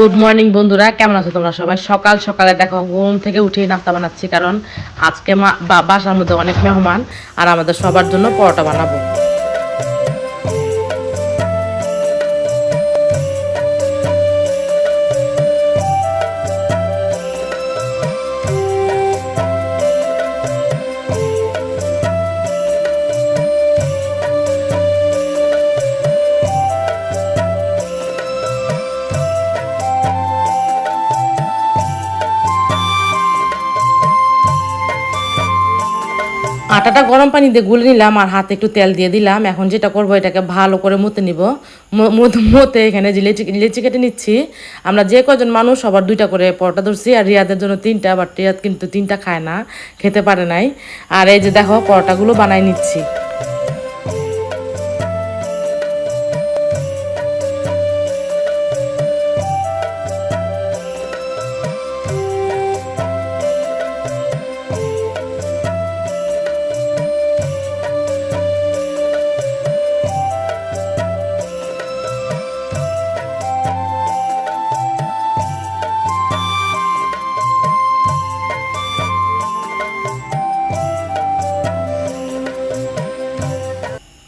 Good morning বন্ধুরা, কেমন আছো তোমরা সবাই? সকাল সকালে দেখো, ঘুম থেকে উঠেই নাস্তা বানাচ্ছি, কারণ আজকে মা বাসার মধ্যে অনেক মেহমান, আর আমাদের সবার জন্য পরোটা বানাবো। গরম পানি দিয়ে গুলে নিলাম আর হাতে একটু তেল দিয়ে দিলাম। এখন যেটা করব, এটাকে ভালো করে মতে নিব। মতে এখানে যে লেচি লেচি কেটে নিচ্ছি। আমরা যে কজন মানুষ, সবার দুইটা করে পরোটা ধরছি আর রিয়াদের জন্য তিনটা, বাট রিয়াদ কিন্তু তিনটা খায় না, খেতে পারে নাই। আর এই যে দেখো, পরোটাগুলো বানাই নিচ্ছি।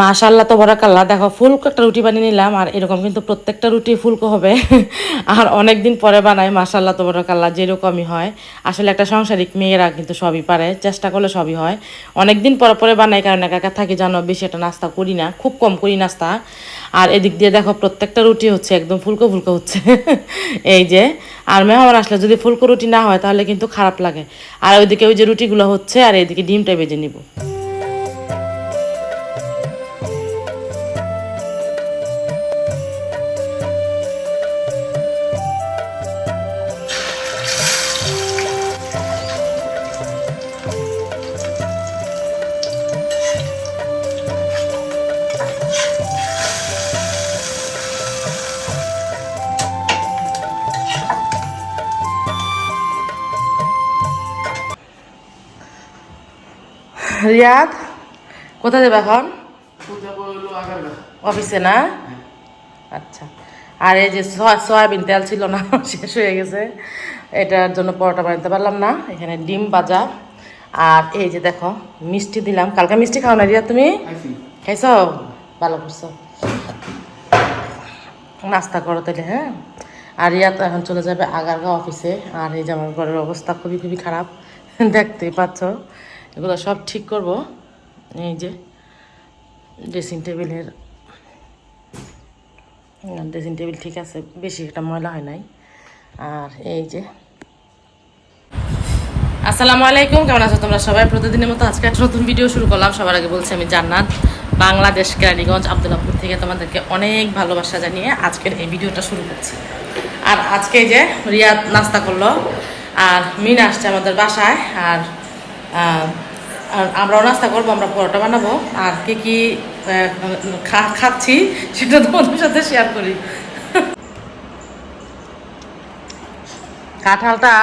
মাশাল্লাহ তো বরাকাল্লাহ দেখো, ফুলকো একটা রুটি বানিয়ে নিলাম, আর এরকম কিন্তু প্রত্যেকটা রুটি ফুলকো হবে। আর অনেক দিন পরে বানাই মাশাল্লাহ তো বরাকাল্লাহ যেরকমই হয়। আসলে একটা সংসারিক মেয়েরা কিন্তু সবই পারে, চেষ্টা করলে সবই হয়। অনেক দিন পরে পরে বানাই, কারণ একা একা থাকি, জানো, বেশি একটা নাস্তা করি না, খুব কম করি নাস্তা। আর এদিক দিয়ে দেখো, প্রত্যেকটা রুটি হচ্ছে, একদম ফুলকো ফুলকো হচ্ছে। এই যে, আর মেহমান আসলে যদি ফুলকো রুটি না হয়, তাহলে কিন্তু খারাপ লাগে। আর ওইদিকে ওই যে রুটিগুলো হচ্ছে, আর এইদিকে ডিমটা বেজে নিব। রিয়াদ কোথায় যাবে এখন? অফিসে না? আচ্ছা। আর এই যে সয়া- সয়াবিন তেল ছিল না শেষ হয়ে গেছে। এটার জন্য পরোটা বানাতে পারলাম না। এখানে ডিম ভাজা। আর এই যে দেখো মিষ্টি দিলাম। কালকে মিষ্টি খাও না রিয়া তুমি? খাইছো? ভালো করছ। নাস্তা করো তাহলে হ্যাঁ? আর রিয়া তো এখন চলে যাবে আগারগাঁও অফিসে। আর এই যে আমার ঘরের অবস্থা খুবই খুবই খারাপ। দেখতেই পাচ্ছ। এগুলো সব ঠিক করব। এই যে ড্রেসিং টেবিলের ড্রেসিং টেবিল ঠিক আছে, বেশি একটা ময়লা হয় নাই। আর এই যে আসসালামু আলাইকুম, কেমন আছো তোমরা সবাই? প্রতিদিনের মতো আজকে একটা নতুন ভিডিও শুরু করলাম। সবার আগে বলছি আমি জান্নাত, বাংলাদেশ, কেরানীগঞ্জ, আবদুল্লাপুর থেকে তোমাদেরকে অনেক ভালোবাসা জানিয়ে আজকের এই ভিডিওটা শুরু করছি। আর আজকে যে রিয়াদ নাস্তা করল, আর মিনা আসছে আমাদের বাসায়, আর আমরাও নাস্তা করব, আমরা পরোটা বানাবো, আর কি কি খাচ্ছি সেটা তোমাদের সাথে শেয়ার করি। কাঁঠালটা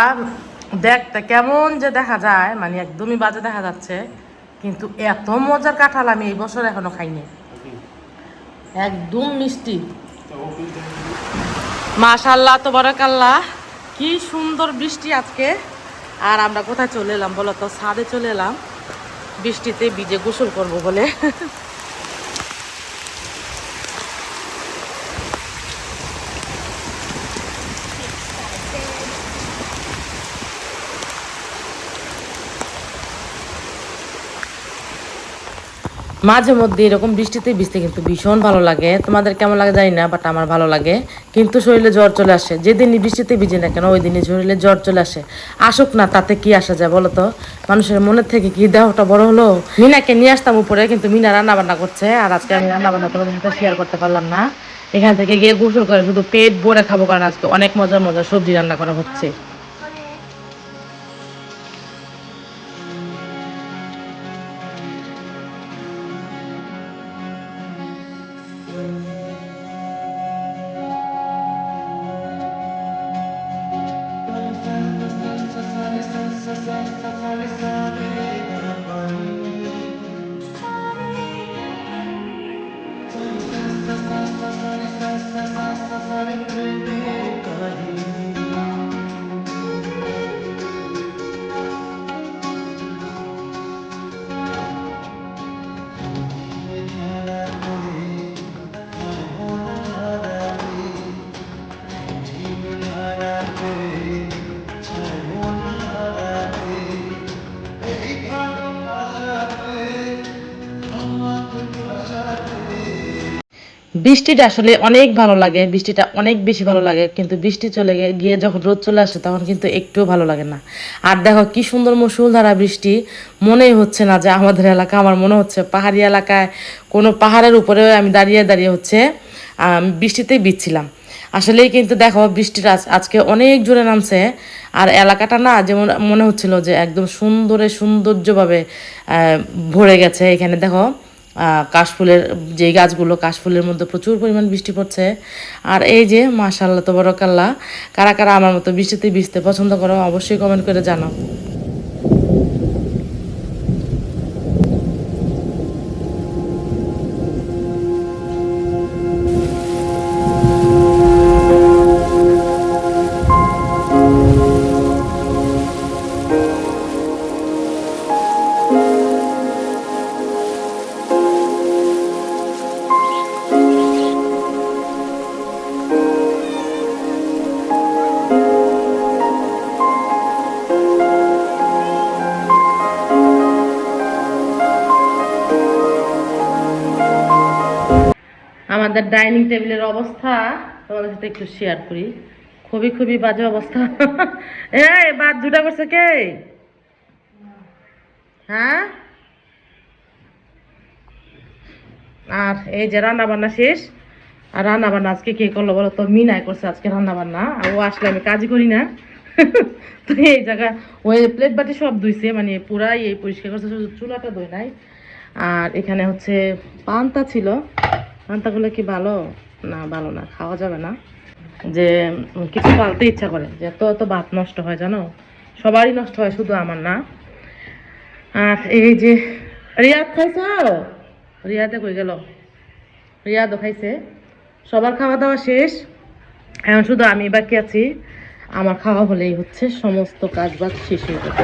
দেখতে কেমন যে দেখা যায় মানে একদমই বাজে দেখা যাচ্ছে, কিন্তু এত মজার কাঁঠাল আমি এই বছর এখনও খাইনি। একদম মিষ্টি। মাশাল্লাহ তো বরাকাল্লাহ কি সুন্দর বৃষ্টি আজকে। আর আমরা কোথায় চলে এলাম বলো তো? ছাদে চলে এলাম। বৃষ্টিতে বীজে গোসল করব বলে। মাঝে মধ্যে এরকম বৃষ্টিতে ভিজতে কিন্তু ভীষণ ভালো লাগে। তোমাদের কেমন লাগে জানি না বাট আমার ভালো লাগে। কিন্তু শরীরে জ্বর চলে আসে। যেদিনই বৃষ্টিতে ভিজে না কেন ওই দিনই শরীরে জ্বর চলে আসে। আসুক না, তাতে কি আসা যায় বলো তো? মানুষের মনের থেকে কি দেহটা বড় হলো? মিনাকে নিয়ে আসতাম উপরে, কিন্তু মিনা রান্না বান্না করছে, আর আজকে আমি রান্না বান্না তোমাদের সাথে শেয়ার করতে পারলাম না। এখান থেকে গিয়ে গোসল করে শুধু পেট ভরে খাব, কারণ আজকে অনেক মজার মজার সবজি রান্না করা হচ্ছে। বৃষ্টিটা আসলে অনেক ভালো লাগে, বৃষ্টিটা অনেক বেশি ভালো লাগে, কিন্তু বৃষ্টি চলে গিয়ে যখন রোদ চলে আসে তখন কিন্তু একটুও ভালো লাগে না। আর দেখো কি সুন্দর মুসুলধারা বৃষ্টি মনেই হচ্ছে না যে আমাদের এলাকা, আমার মনে হচ্ছে পাহাড়ি এলাকায় কোনো পাহাড়ের উপরে আমি দাঁড়িয়ে দাঁড়িয়ে হচ্ছে বৃষ্টিতেই বিচ্ছিলাম। আসলেই কিন্তু দেখো বৃষ্টিটা আজ- আজকে অনেক জোরে নামছে, আর এলাকাটা না যেমন মনে হচ্ছিল যে একদম সুন্দরে সৌন্দর্যভাবে ভরে গেছে এখানে, দেখো। কাশফুলের যে গাছগুলো কাশফুলের মধ্যে প্রচুর পরিমাণ বৃষ্টি পড়ছে। আর এই যে মাশাল্লাহ তো বরকাল্লা কারা কারা আমার মতো বৃষ্টিতে ভিজতে পছন্দ করো, অবশ্যই কমেন্ট করে জানাও। আমাদের ডাইনিং টেবিলের অবস্থা তোমাদের সাথে একটু শেয়ার করি। খুবই খুবই বাজে অবস্থা। এই, বাদ দুটা করছে কে? হ্যাঁ? আর এই যে রান্না বান্না শেষ, আর রান্না বান্না আজকে কে করল বলো তো? মিনাই করছে আজকে রান্না বান্না ও আসলে আমি কাজই করি না। তো এই জায়গা ওই প্লেট বাটি সব ধুইছে মানে পুরাই এই পরিষ্কার করছে, শুধু চুলাটা ধুই নাই। আর এখানে হচ্ছে পান্তা ছিল। পান্তাগুলো কি ভালো? না ভালো না, খাওয়া যাবে না। যে কিছু পালতে ইচ্ছা করে, যে এত এত ভাত নষ্ট হয়, জানো? সবারই নষ্ট হয়, শুধু আমার না। আর এই যে, রিয়াদ খাইছ? রিয়াদে কই গেল? রিয়াদও খাইছে। সবার খাওয়া দাওয়া শেষ। এখন শুধু আমি বাকি আছি। আমার খাওয়া হলেই হচ্ছে, সমস্ত কাজ বাজ শেষ হয়ে যাবে।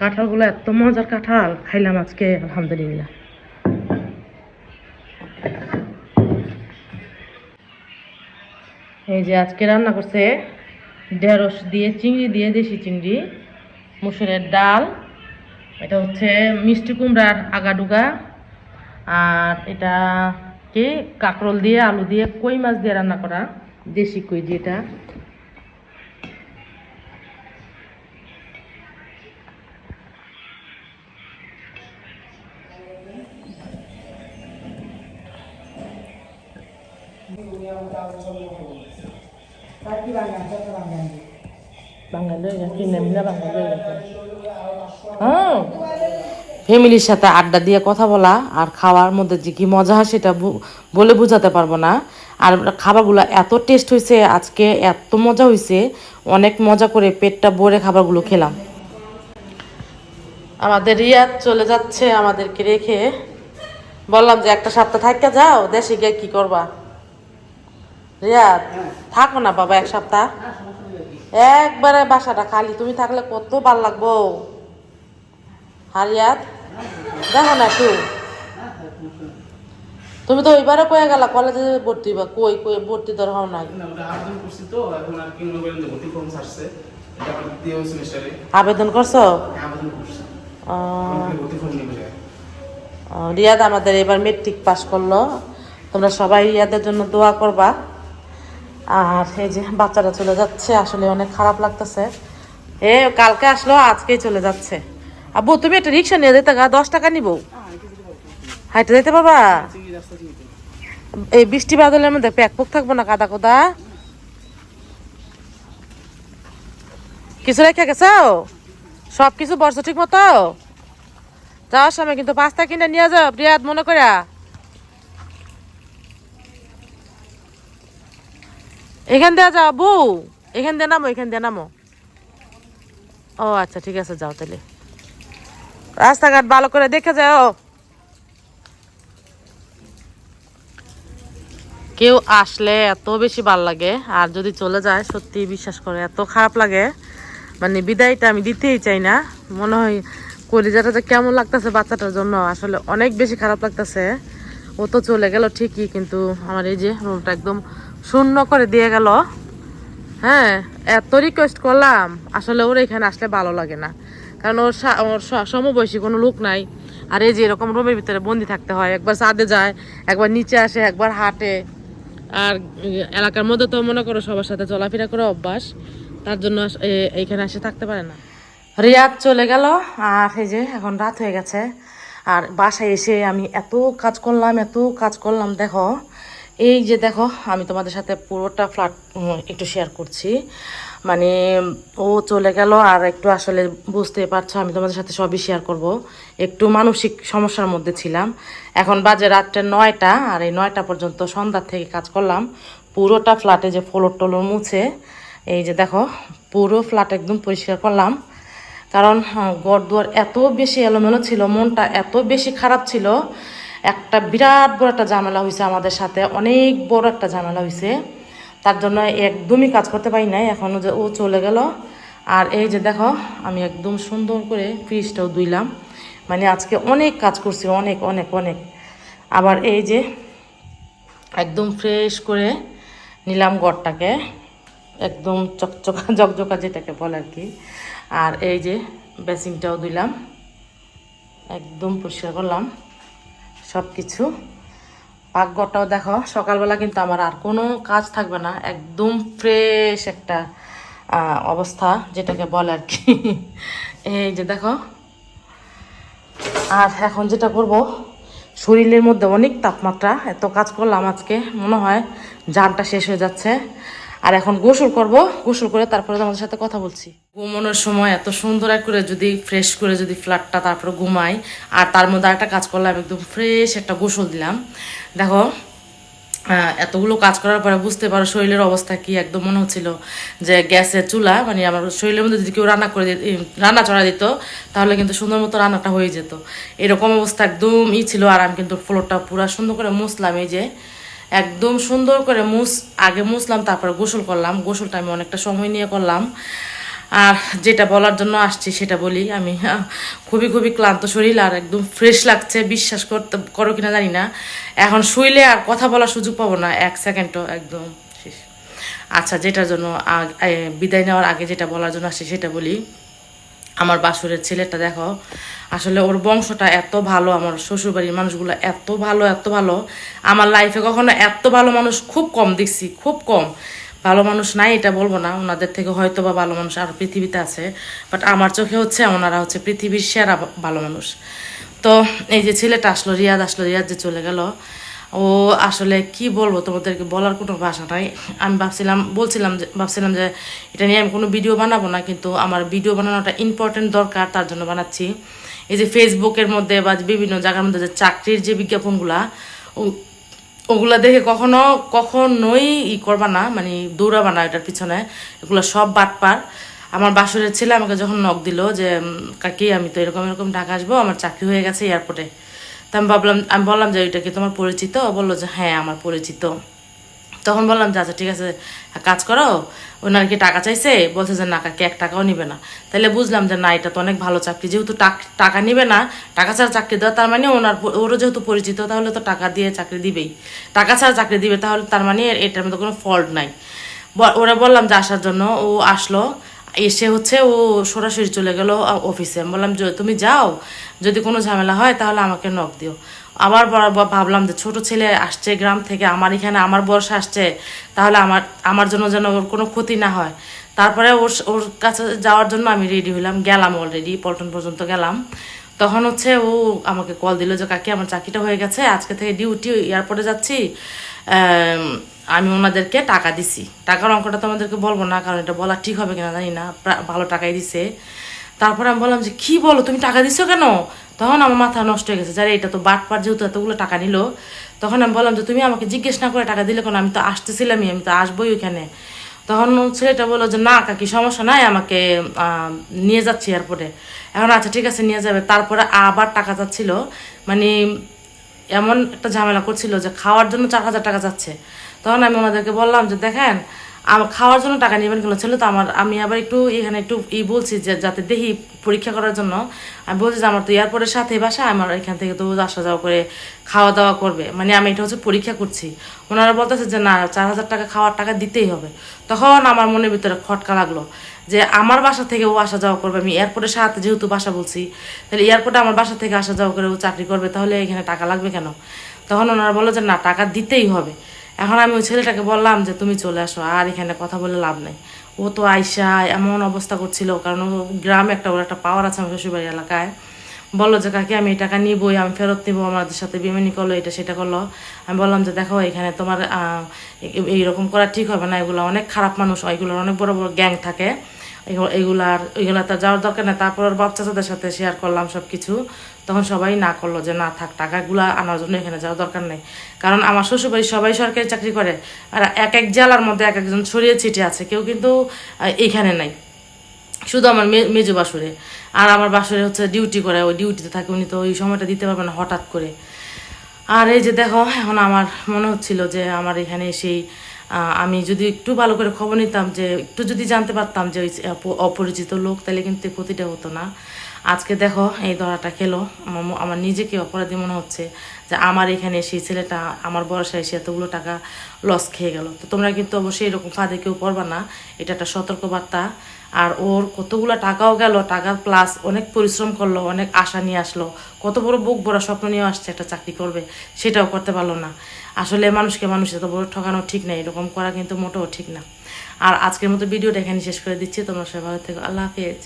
কাঁঠালগুলো এত মজার কাঁঠাল, খাইলাম আজকে, আলহামদুলিল্লাহ। এই যে আজকে রান্না করছে ঢেঁড়স দিয়ে, চিংড়ি দিয়ে, দেশি চিংড়ি, মুসুরের ডাল। এটা হচ্ছে মিষ্টি কুমড়ার আগাডুগা। আর এটা কি? কাঁকরোল দিয়ে, আলু দিয়ে, কই মাছ দিয়ে রান্না করা? দেশি কই যেটা ফ্যামিলির সাথে আড্ডা দিয়ে কথা বলা আর খাওয়ার মধ্যে যে কি মজা হয় সেটা বলে বোঝাতে পারব না। আর খাবারগুলো এত টেস্ট হয়েছে আজকে এত মজা হয়েছে অনেক মজা করে পেটটা ভরে খাবারগুলো খেলাম। আমাদের রিয়াদ চলে যাচ্ছে আমাদেরকে রেখে। বললাম যে একটা সপ্তাহ থাকা যাও, দেশে গিয়ে কি করবা? রিয়াদ থাকো না বাবা এক সপ্তাহ। একবারে বাসাটা খালি তুমি থাকলে কত ভালো লাগবো। হারিয়াত দেখো না একটু। তুমি তো ওইবারে কয়ে গেলা কলেজে ভর্তি বা কই কই ভর্তি তোর হও নাই। না, আবেদন করছি তো এখন আর কি করেন যে ভর্তি ফর্ম আসছে এটা আবার দ্বিতীয় সেমিস্টারে আবেদন করছ? আবেদন করছি। ও, এখন ভর্তি ফর্ম নিয়ে বসে ও, রিয়াদ আমাদের এবার মেট্রিক পাস করল। তোমরা সবাই রিয়াদের জন্য দোয়া করবা। আর এই যে বাচ্চাটা চলে যাচ্ছে, আসলে অনেক খারাপ লাগতেছে। এ, কালকে আসলো, আজকেই চলে যাচ্ছে। আব্বু, তুমি একটা রিক্সা নিয়ে যেতে গা, দশ টাকা নিবো। হাইটে যেতে পারবা? এই বৃষ্টি বাদলের মধ্যে প্যাকপুক থাকব না, কাদা কোদা? কিছু রেখে গেছো? সব কিছু বর্ষ ঠিক মতো? যাওয়ার সময় কিন্তু পাস্তা কিনে নিয়ে যাও, রিয়াদ, মনে করা এখান দিয়ে যাও, বউ। এখান দিয়ে নামো, এখান দিয়ে নামো। ও আচ্ছা ঠিক আছে, যাও তাহলে। রাস্তাঘাট ভালো করে দেখে যাও। কেউ আসলে এত বেশি ভালো লাগে, আর যদি চলে যায়, সত্যি বিশ্বাস করে, এত খারাপ লাগে। মানে বিদায়টা আমি দিতেই চাই না। মনে হয় কলিজাটা যে কেমন লাগতেছে বাচ্চাটার জন্য, আসলে অনেক বেশি খারাপ লাগতেছে। ও তো চলে গেল ঠিকই, কিন্তু আমার এই যে রুমটা একদম শূন্য করে দিয়ে গেল। হ্যাঁ এত রিকোয়েস্ট করলাম। আসলে ওর এখানে আসলে ভালো লাগে না। কারণ ওর ওর সমবয়সী কোনো লোক নাই। আর এই যে এরকম রুমের ভিতরে বন্দি থাকতে হয়, একবার ছাদে যায়, একবার নিচে আসে, একবার হাঁটে। আর এলাকার মধ্যে তো মনে করো সবার সাথে চলাফেরা করে অভ্যাস। তার জন্য এইখানে এসে থাকতে পারে না। রিয়াদ চলে গেল। আর এই যে এখন রাত হয়ে গেছে। আর বাসায় এসে আমি এত কাজ করলাম, এত কাজ করলাম, দেখো। এই যে দেখো, আমি তোমাদের সাথে পুরোটা ফ্ল্যাট একটু শেয়ার করছি। মানে ও চলে গেল আর একটু আসলে বুঝতে পারছ, আমি তোমাদের সাথে সবই শেয়ার করব। একটু মানসিক সমস্যার মধ্যে ছিলাম। এখন বাজে রাত্রে নয়টা, আর এই নয়টা পর্যন্ত সন্ধ্যার থেকে কাজ করলাম। পুরোটা ফ্ল্যাটে যে ফ্লোর টলোর মুছে, এই যে দেখো, পুরো ফ্ল্যাট একদম পরিষ্কার করলাম। কারণ গড় দুয়ার এত বেশি এলোমেলো ছিল, মনটা এত বেশি খারাপ ছিল একটা বিরাট বড় একটা ঝামেলা হয়েছে আমাদের সাথে, অনেক বড় একটা ঝামেলা হয়েছে তার জন্য একদমই কাজ করতে পারি নাই এখনও যে ও চলে গেল। আর এই যে দেখো, আমি একদম সুন্দর করে ফ্রিজটাও ধুইলাম। মানে আজকে অনেক কাজ করছি, অনেক অনেক অনেক। আবার এই যে একদম ফ্রেশ করে নিলাম গড়টাকে একদম চকচকা, জকজকা যেটাকে বলে আর কি। আর এই যে বেসিংটাও দিলাম একদম পরিষ্কার করলাম। সব কিছু পাকঘরটাও দেখো, সকালবেলা কিন্তু আমার আর কোনো কাজ থাকবে না, একদম ফ্রেশ একটা অবস্থা, যেটাকে বলে আর কি। এই যে দেখো, আর এখন যেটা করব, শরীরের মধ্যে অনেক তাপমাত্রা, এত কাজ করলাম আজকে, মনে হয় জানটা শেষ হয়ে যাচ্ছে। আর এখন গোসল করব, গোসল করে তারপরে তোমাদের সাথে কথা বলছি। ঘুমানোর সময় এত সুন্দর করে যদি ফ্রেশ করে যদি ফ্ল্যাটটা তারপরে ঘুমাই, আর তার মধ্যে একটা কাজ করলাম, একদম ফ্রেশ একটা গোসল দিলাম। দেখো এতগুলো কাজ করার পরে বুঝতে পারো শরীরের অবস্থা কি, একদম মনে হচ্ছিল যে গ্যাসের চুলা মানে আমার শরীরের মধ্যে যদি কেউ রান্না করে রান্না চড়া দিত, তাহলে কিন্তু সুন্দর মতো রান্নাটা হয়ে যেত। এরকম অবস্থা একদম ই ছিল, আর আমি কিন্তু ফ্লোরটা পুরো সুন্দর করে মুছলাম, এই যে একদম সুন্দর করে মুছ, আগে মুছলাম, তারপরে গোসল করলাম। গোসলটা আমি অনেকটা সময় নিয়ে করলাম। আর যেটা বলার জন্য আসছি, সেটা বলি। আমি খুবই খুবই ক্লান্ত শরীর আর একদম ফ্রেশ লাগছে, বিশ্বাস করতে, করো কিনা জানি না। এখন শুইলে আর কথা বলার সুযোগ পাবো না। এক সেকেন্ডও একদম শেষ। আচ্ছা যেটার জন্য বিদায় নেওয়ার আগে যেটা বলার জন্য আসছি, সেটা বলি। আমার বাসুরের ছেলেটা দেখো, আসলে ওর বংশটা এত ভালো, আমার শ্বশুরবাড়ির মানুষগুলো এত ভালো এত ভালো। আমার লাইফে কখনো এত ভালো মানুষ খুব কম দেখছি, খুব কম। ভালো মানুষ নাই, এটা বলব না। ওনাদের থেকে হয়তো বা ভালো মানুষ আর পৃথিবীতে আছে। বাট আমার চোখে হচ্ছে ওনারা হচ্ছে পৃথিবীর সেরা ভালো মানুষ। তো এই যে ছেলেটা আসলো, রিয়াদ আসলো, রিয়াদ যে চলে গেল। ও আসলে কি বলব তোমাদেরকে বলার কোনো ভাষা নাই। আমি ভাবছিলাম, বলছিলাম যে, ভাবছিলাম যে এটা নিয়ে আমি কোনো ভিডিও বানাবো না, কিন্তু আমার ভিডিও বানানোটা ইম্পর্টেন্ট দরকার, তার জন্য বানাচ্ছি। এই যে ফেসবুকের মধ্যে বা বিভিন্ন জায়গার মধ্যে যে চাকরির যে বিজ্ঞাপনগুলা ওগুলা দেখে কখনো, কখনোই ই করবা না মানে দৌড়াবা না এটার পিছনে। এগুলো সব বাটপার আমার বাসুরের ছেলে আমাকে যখন নখ দিল যে কাকি, আমি তো এরকম এরকম ঢাকা আসব, আমার চাকরি হয়ে গেছে এয়ারপোর্টে তা আমি ভাবলাম, আমি বললাম যে ওইটা কি তোমার পরিচিত? বলল যে হ্যাঁ আমার পরিচিত। তখন বললাম যে আচ্ছা ঠিক আছে কাজ করো, ওনার কি টাকা চাইছে? বলছে যে না, কাকি এক টাকাও নিবে না। তাহলে বুঝলাম যে না, এটা তো অনেক ভালো চাকরি। যেহেতু টাকা নিবে না, টাকা ছাড়া চাকরি দেওয়া তার মানে ওনার ওরও যেহেতু পরিচিত, তাহলে তো টাকা দিয়ে চাকরি দিবেই। টাকা ছাড়া চাকরি দিবে, তাহলে তার মানে এটার মধ্যে কোনো ফল্ট নাই। ওরা বললাম যে আসার জন্য, ও আসলো। এসে হচ্ছে ও সরাসরি চলে গেল অফিসে বললাম তুমি যাও, যদি কোনো ঝামেলা হয় তাহলে আমাকে নক দিও। আবার ভাবলাম যে ছোট ছেলে আসছে গ্রাম থেকে, আমার এখানে আমার বয়স আসছে, তাহলে আমার আমার জন্য যেন ওর কোনো ক্ষতি না হয়। তারপরে ওর ওর কাছে যাওয়ার জন্য আমি রেডি হলাম গেলাম অলরেডি পল্টন পর্যন্ত গেলাম। তখন হচ্ছে ও আমাকে কল দিল যে, কাকি, আমার চাকরিটা হয়ে গেছে, আজকে থেকে ডিউটি এয়ারপোর্টে যাচ্ছি। আম, ওনাদেরকে টাকা দিছি। টাকার অঙ্কটা তো আমাদেরকে বলব না কারণ এটা বলা ঠিক হবে কিনা জানি না ভালো টাকাই দিছে। তারপরে আমি বললাম যে কি বলো তুমি টাকা দিছো কেন? তখন আমার মাথা নষ্ট হয়ে গেছে যারে এটা তো বাটপার যেহেতু এতগুলো টাকা নিল। তখন আমি বললাম যে তুমি আমাকে জিজ্ঞেস না করে টাকা দিলে কেন? আমি তো আসতেছিলামই আমি তো আসবোই ওইখানে। তখন ছেলেটা বলল যে না কাকি সমস্যা নাই আমাকে নিয়ে যাচ্ছি এয়ারপোর্টে। এখন আচ্ছা ঠিক আছে নিয়ে যাবে। তারপরে আবার টাকা যাচ্ছিল। মানে এমন একটা ঝামেলা করছিল যে খাওয়ার জন্য চার হাজার টাকা যাচ্ছে। তখন আমি ওনাদেরকে বললাম যে, দেখেন আমার খাওয়ার জন্য টাকা নেবেন কেন? ছিল তো আমার, আমি আবার একটু এখানে একটু ই বলছি যে, যাতে দেখি পরীক্ষা করার জন্য। আমি বলছি যে, আমার তো এয়ারপোর্টের সাথে বাসা আমার এখান থেকে তো আসা যাওয়া করে খাওয়া দাওয়া করবে। মানে আমি এটা হচ্ছে পরীক্ষা করছি। ওনারা বলতেছে যে, না, চার হাজার টাকা খাওয়ার টাকা দিতেই হবে। তখন আমার মনের ভিতরে খটকা লাগল যে, আমার বাসা থেকে ও আসা যাওয়া করবে, আমি এয়ারপোর্টের সাথে যেহেতু বাসা বলছি, তাহলে এয়ারপোর্টে আমার বাসা থেকে আসা যাওয়া করে ও চাকরি করবে, তাহলে এখানে টাকা লাগবে কেন? তখন ওনারা বলল যে, না, টাকা দিতেই হবে। এখন আমি ওই ছেলেটাকে বললাম যে, তুমি চলে আসো, আর এখানে কথা বলে লাভ নেই। ও তো আইসা এমন অবস্থা করছিল, কারণ ও গ্রামে একটা, ওর একটা পাওয়ার আছে আমার শ্বশুরবাড়ি এলাকায়। বলল যে, কাকি, আমি এই টাকা নিবই, আমি ফেরত নিবো, আমাদের সাথে বেমানি করল, এটা সেটা করল। আমি বললাম যে, দেখো, এখানে তোমার এইরকম করা ঠিক হবে না, এগুলো অনেক খারাপ মানুষ হয় এগুলোর অনেক বড় বড় গ্যাং থাকে। এগুলার ওইগুলা তো যাওয়ার দরকার নেই। তারপর ওর বাচ্চাদের সাথে শেয়ার করলাম সব কিছু তখন সবাই না করল যে না থাক টাকাগুলা আনার জন্য এখানে যাওয়ার দরকার নেই। কারণ আমার শ্বশুরবাড়ি সবাই সরকারি চাকরি করে। আর এক এক জেলার মধ্যে এক একজন ছড়িয়ে ছিটে আছে। কেউ কিন্তু এখানে নাই। শুধু আমার মেজো বাসুরে। আর আমার বাসুরে হচ্ছে ডিউটি করে। ওই ডিউটিতে থাকে উনি তো ওই সময়টা দিতে পারবে না হঠাৎ করে। আর এই যে দেখো এখন আমার মনে হচ্ছিল যে আমার এখানে আহ, আমি যদি একটু ভালো করে খবর নিতাম যে, একটু যদি জানতে পারতাম যে ওই অপরিচিত লোক, তাহলে কিন্তু ক্ষতিটা হতো না। আজকে দেখো, এই ধরাটা খেলো। আমার নিজেকে অপরাধী মনে হচ্ছে যে, আমার এখানে সেই ছেলেটা, আমার বয়সে এসে এতগুলো টাকা লস খেয়ে গেল। তো তোমরা কিন্তু অবশ্যই এরকম ফাঁদে কেউ পড়বা না। এটা একটা সতর্কবার্তা। আর ওর কতগুলো টাকাও গেল টাকার প্লাস অনেক পরিশ্রম করল, অনেক আশা নিয়ে আসলো। কত বড় বুক বড় স্বপ্ন নিয়ে আসছে একটা চাকরি করবে, সেটাও করতে পারল না। আসলে মানুষকে মানুষ এত বড় ঠকানো ঠিক না, এরকম করা কিন্তু মোটেও ঠিক না। আর আজকের মতো ভিডিওটা এখানে শেষ করে দিচ্ছি, তোমরা সবাই ভালো থেকো, আল্লাহ হাফেজ।